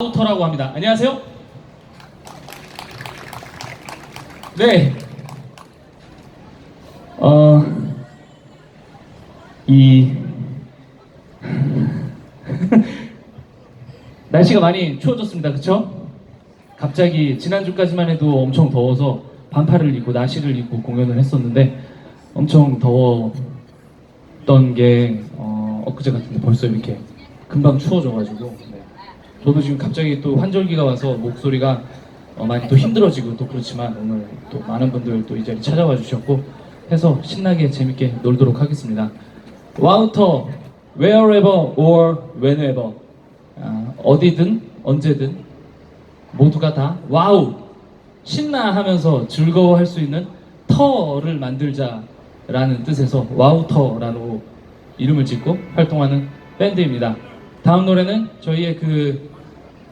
아우터라고 합니다. 안녕하세요. 네. 어, 이, 날씨가 많이 추워졌습니다. 그쵸? 갑자기 지난주까지만 해도 엄청 더워서 반팔을 입고 나시를 입고 공연을 했었는데 엄청 더웠던 게 어, 엊그제 같은데 벌써 이렇게 금방 추워져가지고 네. 저도 지금 갑자기 또 환절기가 와서 목소리가 어, 많이 또 힘들어지고 또 그렇지만 오늘 또 많은 분들 또 이 자리 찾아와 주셨고 해서 신나게 재밌게 놀도록 하겠습니다. 와우터 wherever or whenever 아, 어디든 언제든 모두가 다 와우 신나 하면서 즐거워할 수 있는 터를 만들자라는 뜻에서 와우터라고 이름을 짓고 활동하는 밴드입니다. 다음 노래는 저희의 그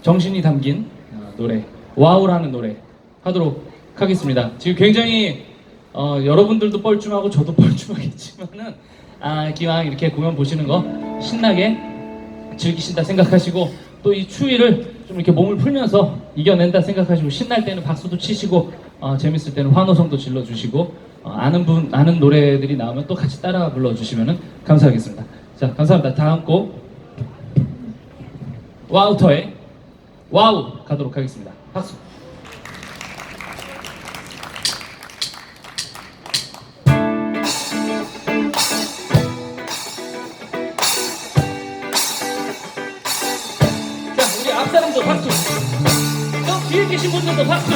정신이 담긴 어, 노래 와우라는 노래 하도록 하겠습니다. 지금 굉장히 어, 여러분들도 뻘쭘하고 저도 뻘쭘하겠지만은 아, 기왕 이렇게 공연 보시는 거 신나게 즐기신다 생각하시고 또 이 추위를 좀 이렇게 몸을 풀면서 이겨낸다 생각하시고 신날 때는 박수도 치시고 어, 재밌을 때는 환호성도 질러주시고 어, 아는 분 아는 노래들이 나오면 또 같이 따라 불러주시면 감사하겠습니다. 자 감사합니다. 다음 곡 와우터의 와우 가도록 하겠습니다. 박수. 자, 우리 앞 사람도 박수. 또 뒤에 계신 분들도 박수.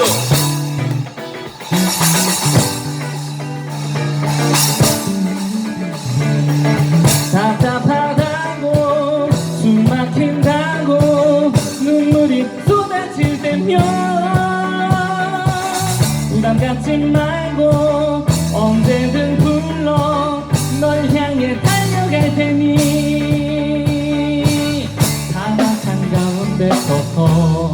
말고 언제든 불러 널 향해 달려갈 테니. 사막 한 가운데서 길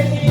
Thank you.